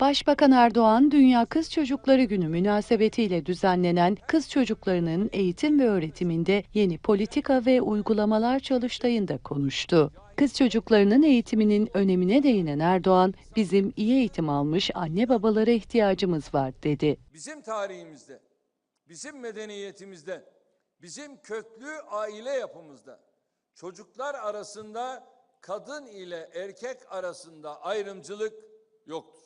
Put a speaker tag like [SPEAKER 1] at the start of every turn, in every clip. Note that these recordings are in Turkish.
[SPEAKER 1] Başbakan Erdoğan, Dünya Kız Çocukları Günü münasebetiyle düzenlenen kız çocuklarının eğitim ve öğretiminde yeni politika ve uygulamalar çalıştayında konuştu. Kız çocuklarının eğitiminin önemine değinen Erdoğan, bizim iyi eğitim almış anne babalara ihtiyacımız var dedi.
[SPEAKER 2] bizim tarihimizde, bizim medeniyetimizde, bizim köklü aile yapımızda çocuklar arasında kadın ile erkek arasında ayrımcılık yoktur.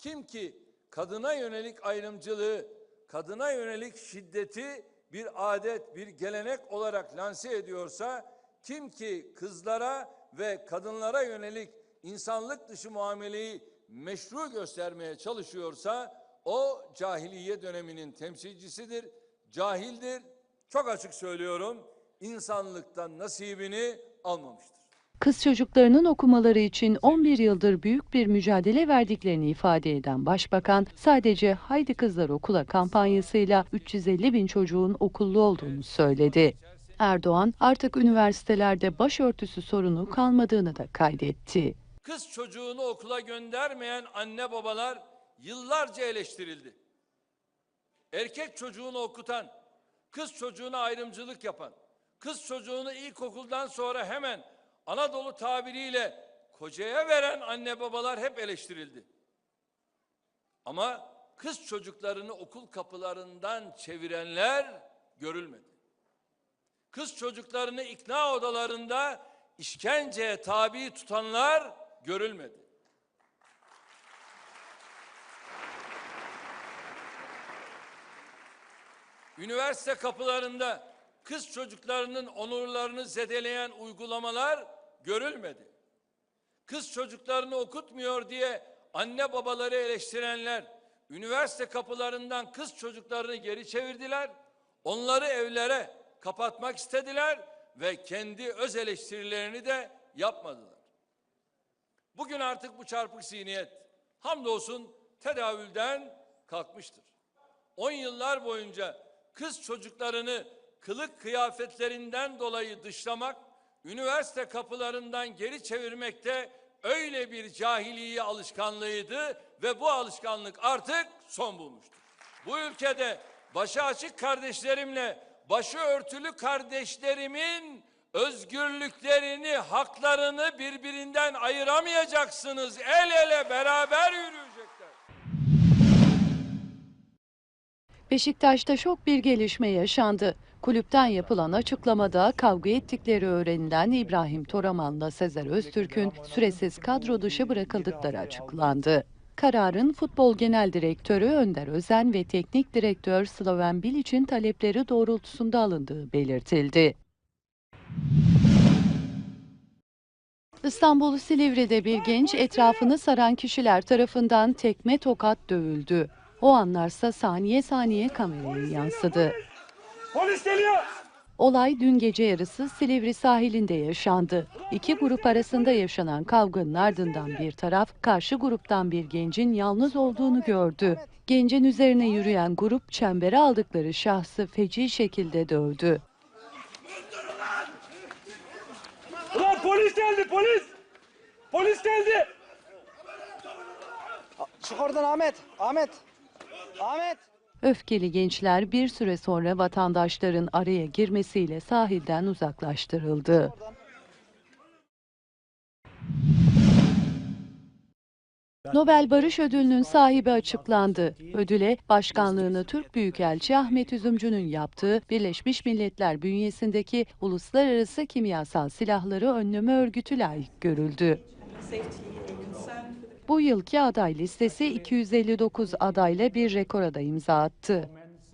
[SPEAKER 2] Kim ki kadına yönelik ayrımcılığı, kadına yönelik şiddeti bir adet, bir gelenek olarak lanse ediyorsa, kim ki kızlara ve kadınlara yönelik insanlık dışı muameleyi meşru göstermeye çalışıyorsa, o cahiliye döneminin temsilcisidir, cahildir. Çok açık söylüyorum, insanlıktan nasibini almamıştır.
[SPEAKER 1] Kız çocuklarının okumaları için 11 yıldır büyük bir mücadele verdiklerini ifade eden Başbakan, sadece Haydi Kızlar Okula kampanyasıyla 350 bin çocuğun okullu olduğunu söyledi. Erdoğan, artık üniversitelerde başörtüsü sorunu kalmadığını da kaydetti.
[SPEAKER 2] Kız çocuğunu okula göndermeyen anne babalar yıllarca eleştirildi. Erkek çocuğunu okutan, kız çocuğuna ayrımcılık yapan, kız çocuğunu ilkokuldan sonra hemen Anadolu tabiriyle kocaya veren anne babalar hep eleştirildi. Ama kız çocuklarını okul kapılarından çevirenler görülmedi. Kız çocuklarını ikna odalarında işkenceye tabi tutanlar görülmedi. Üniversite kapılarında kız çocuklarının onurlarını zedeleyen uygulamalar görülmedi. Kız çocuklarını okutmuyor diye anne babaları eleştirenler üniversite kapılarından kız çocuklarını geri çevirdiler. Onları evlere kapatmak istediler ve kendi öz eleştirilerini de yapmadılar. Bugün artık bu çarpık zihniyet hamdolsun tedavülden kalkmıştır. 10 yıllar boyunca kız çocuklarını kılık kıyafetlerinden dolayı dışlamak, üniversite kapılarından geri çevirmekte öyle bir cahiliye alışkanlığıydı ve bu alışkanlık artık son bulmuştur. Bu ülkede başı açık kardeşlerimle başı örtülü kardeşlerimin özgürlüklerini, haklarını birbirinden ayıramayacaksınız. El ele beraber yürüyecekler.
[SPEAKER 1] Beşiktaş'ta şok bir gelişme yaşandı. Kulüpten yapılan açıklamada kavga ettikleri öğrenilen İbrahim Toraman'la Sezer Öztürk'ün süresiz kadro dışı bırakıldıkları açıklandı. Kararın Futbol Genel Direktörü Önder Özen ve Teknik Direktör Slaven Bilic'in talepleri doğrultusunda alındığı belirtildi. İstanbul Silivri'de bir genç etrafını saran kişiler tarafından tekme tokat dövüldü. O anlarsa saniye saniye kameraya yansıdı.
[SPEAKER 3] Polis geliyor.
[SPEAKER 1] Olay dün gece yarısı Silivri sahilinde yaşandı. İki grup arasında yaşanan kavganın ardından bir taraf karşı gruptan bir gencin yalnız olduğunu gördü. Gencin üzerine yürüyen grup çembere aldıkları şahsı feci şekilde dövdü.
[SPEAKER 3] Ulan polis geldi polis. Polis geldi.
[SPEAKER 4] Çık oradan Ahmet. Ahmet. Ahmet.
[SPEAKER 1] Öfkeli gençler bir süre sonra vatandaşların araya girmesiyle sahilden uzaklaştırıldı. Nobel Barış Ödülü'nün sahibi açıklandı. Ödüle başkanlığını Türk Büyükelçi Ahmet Üzümcü'nün yaptığı Birleşmiş Milletler bünyesindeki Uluslararası Kimyasal Silahları Önleme Örgütü layık görüldü. Bu yılki aday listesi 259 adayla bir rekora da imza attı.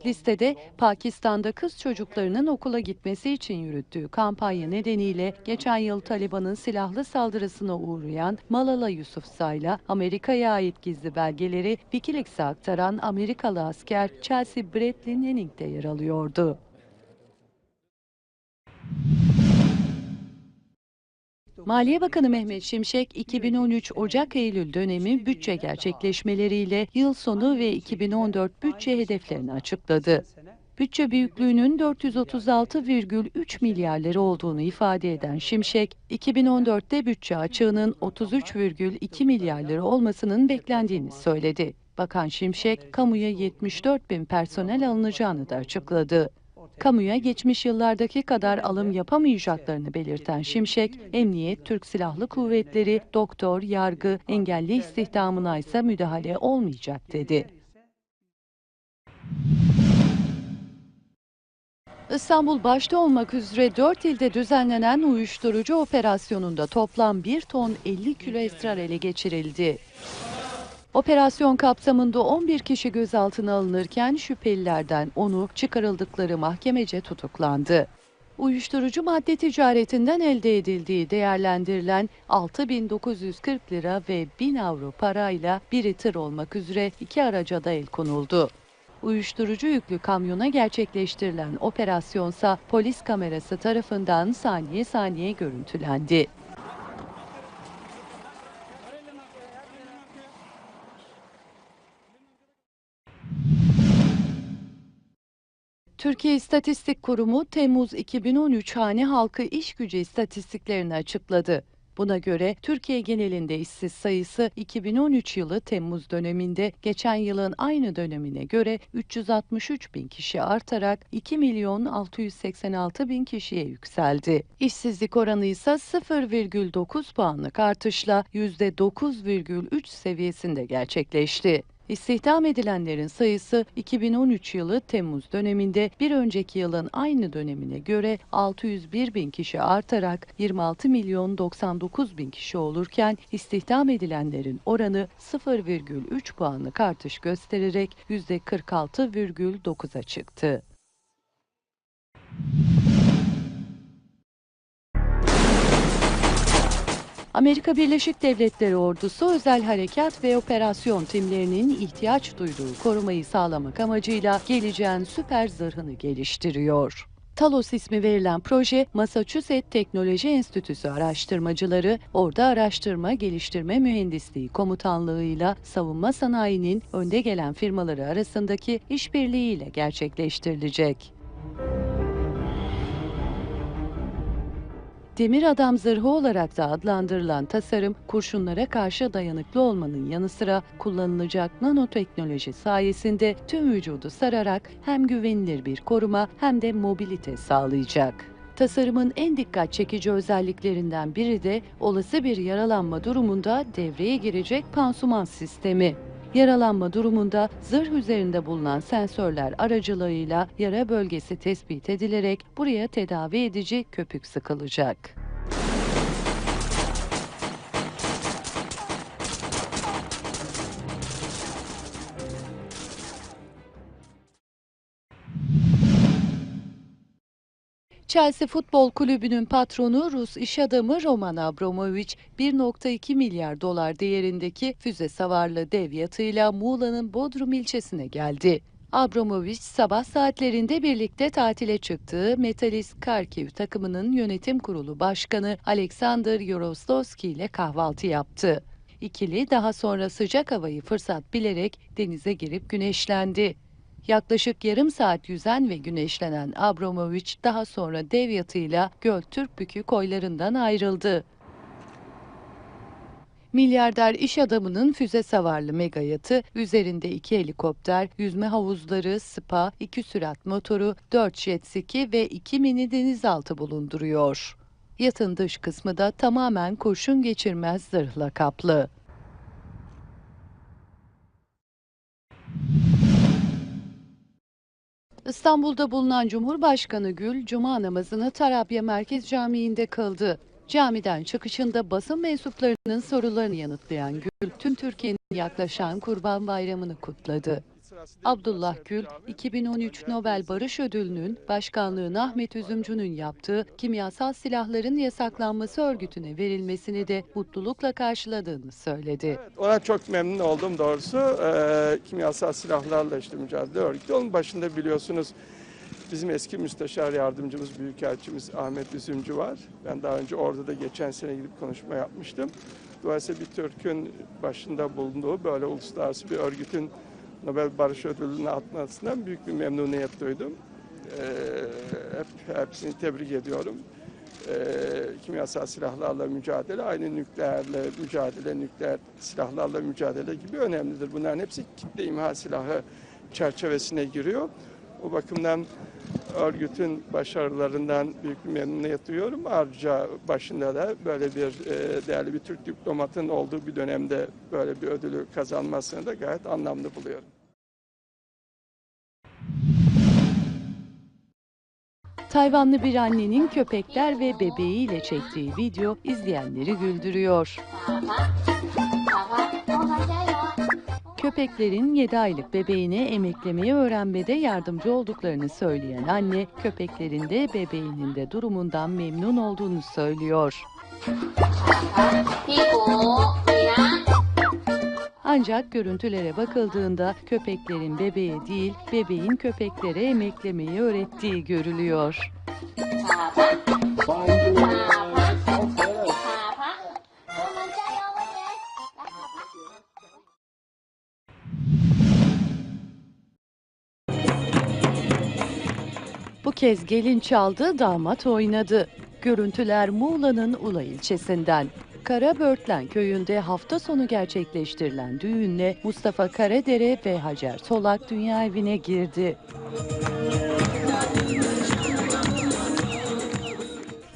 [SPEAKER 1] Listede Pakistan'da kız çocuklarının okula gitmesi için yürüttüğü kampanya nedeniyle geçen yıl Taliban'ın silahlı saldırısına uğrayan Malala Yousafzai'la Amerika'ya ait gizli belgeleri Wikileaks'e aktaran Amerikalı asker Chelsea Bradley Manning de yer alıyordu. Maliye Bakanı Mehmet Şimşek, 2013 Ocak-Eylül dönemi bütçe gerçekleşmeleriyle yıl sonu ve 2014 bütçe hedeflerini açıkladı. bütçe büyüklüğünün 436,3 milyar lira olduğunu ifade eden Şimşek, 2014'te bütçe açığının 33,2 milyar lira olmasının beklendiğini söyledi. Bakan Şimşek, kamuya 74 bin personel alınacağını da açıkladı. Kamuya geçmiş yıllardaki kadar alım yapamayacaklarını belirten Şimşek, emniyet, Türk Silahlı Kuvvetleri, doktor, yargı, engelli istihdamına ise müdahale olmayacak dedi. İstanbul başta olmak üzere 4 ilde düzenlenen uyuşturucu operasyonunda toplam 1 ton 50 kilo esrar ele geçirildi. Operasyon kapsamında 11 kişi gözaltına alınırken şüphelilerden onu çıkarıldıkları mahkemece tutuklandı. Uyuşturucu madde ticaretinden elde edildiği değerlendirilen 6940 lira ve 1000 avro parayla biri tır olmak üzere iki araca da el konuldu. Uyuşturucu yüklü kamyona gerçekleştirilen operasyonsa polis kamerası tarafından saniye saniye görüntülendi. Türkiye İstatistik Kurumu Temmuz 2013 hane halkı iş gücü istatistiklerini açıkladı. Buna göre Türkiye genelinde işsiz sayısı 2013 yılı Temmuz döneminde geçen yılın aynı dönemine göre 363 bin kişi artarak 2 milyon 686 bin kişiye yükseldi. İşsizlik oranı ise 0,9 puanlık artışla %9,3 seviyesinde gerçekleşti. İstihdam edilenlerin sayısı 2013 yılı Temmuz döneminde bir önceki yılın aynı dönemine göre 601 bin kişi artarak 26 milyon 99 bin kişi olurken istihdam edilenlerin oranı 0,3 puanlık artış göstererek %46,9'a çıktı. Amerika Birleşik Devletleri ordusu özel harekat ve operasyon timlerinin ihtiyaç duyduğu korumayı sağlamak amacıyla geleceğin süper zırhını geliştiriyor. Talos ismi verilen proje, Massachusetts Teknoloji Enstitüsü araştırmacıları, orada araştırma geliştirme mühendisliği komutanlığıyla savunma sanayinin önde gelen firmaları arasındaki işbirliğiyle gerçekleştirilecek. Demir adam zırhı olarak da adlandırılan tasarım, kurşunlara karşı dayanıklı olmanın yanı sıra kullanılacak nanoteknoloji sayesinde tüm vücudu sararak hem güvenilir bir koruma hem de mobilite sağlayacak. Tasarımın en dikkat çekici özelliklerinden biri de olası bir yaralanma durumunda devreye girecek pansuman sistemi. Yaralanma durumunda zırh üzerinde bulunan sensörler aracılığıyla yara bölgesi tespit edilerek buraya tedavi edici köpük sıkılacak. Chelsea Futbol Kulübü'nün patronu Rus iş adamı Roman Abramovich 1.2 milyar dolar değerindeki füze savarlı dev yatıyla Muğla'nın Bodrum ilçesine geldi. Abramovich sabah saatlerinde birlikte tatile çıktığı Metalist Kharkiv takımının yönetim kurulu başkanı Alexander Yorostovski ile kahvaltı yaptı. İkili daha sonra sıcak havayı fırsat bilerek denize girip güneşlendi. Yaklaşık yarım saat yüzen ve güneşlenen Abramovich daha sonra dev yatıyla Göl Türkbükü koylarından ayrıldı. Milyarder iş adamının füze savarlı mega yatı, üzerinde iki helikopter, yüzme havuzları, spa, iki sürat motoru, dört jet ski ve iki mini denizaltı bulunduruyor. Yatın dış kısmı da tamamen kurşun geçirmez zırhla kaplı. İstanbul'da bulunan Cumhurbaşkanı Gül, Cuma namazını Tarabya Merkez Camii'nde kıldı. Camiden çıkışında basın mensuplarının sorularını yanıtlayan Gül, tüm Türkiye'nin yaklaşan Kurban Bayramı'nı kutladı. Abdullah Gül, 2013 Nobel Barış Ödülü'nün başkanlığını Ahmet Üzümcü'nün yaptığı kimyasal silahların yasaklanması örgütüne verilmesini de mutlulukla karşıladığını söyledi.
[SPEAKER 5] Ona çok memnun oldum doğrusu. Ee, kimyasal silahlarla işte mücadele örgütü. Onun başında biliyorsunuz bizim eski müsteşar yardımcımız, büyükelçimiz Ahmet Üzümcü var. Ben daha önce orada da geçen sene gidip konuşma yapmıştım. Dolayısıyla bir Türk'ün başında bulunduğu böyle uluslararası bir örgütün Nobel Barış Ödülü'nü atmasından büyük bir memnuniyet duydum. Ee, hep, hepsini tebrik ediyorum. Ee, kimyasal silahlarla mücadele, aynı nükleerle mücadele, nükleer silahlarla mücadele gibi önemlidir. Bunların hepsi kitle imha silahı çerçevesine giriyor. O bakımdan örgütün başarılarından büyük bir memnuniyet duyuyorum. Ayrıca başında da böyle bir e, değerli bir Türk diplomatın olduğu bir dönemde böyle bir ödülü kazanmasını da gayet anlamlı buluyorum.
[SPEAKER 1] Tayvanlı bir annenin köpekler ve bebeğiyle çektiği video izleyenleri güldürüyor köpeklerin 7 aylık bebeğine emeklemeyi öğrenmede yardımcı olduklarını söyleyen anne, köpeklerin de bebeğinin de durumundan memnun olduğunu söylüyor. Ancak görüntülere bakıldığında köpeklerin bebeğe değil, bebeğin köpeklere emeklemeyi öğrettiği görülüyor. Bu kez gelin çaldı, damat oynadı. Görüntüler Muğla'nın Ula ilçesinden. Karabörtlen köyünde hafta sonu gerçekleştirilen düğünle Mustafa Karadere ve Hacer Solak dünya evine girdi.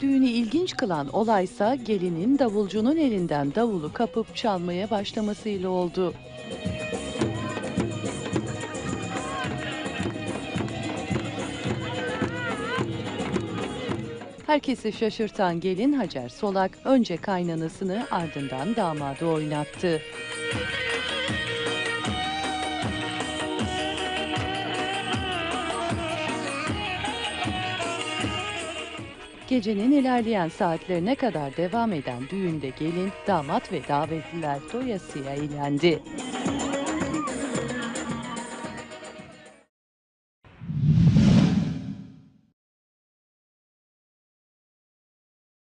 [SPEAKER 1] Düğünü ilginç kılan olaysa gelinin davulcunun elinden davulu kapıp çalmaya başlamasıyla oldu. Herkesi şaşırtan gelin Hacer Solak önce kaynanasını ardından damadı oynattı. Gecenin ilerleyen saatlerine kadar devam eden düğünde gelin, damat ve davetliler doyasıya eğlendi.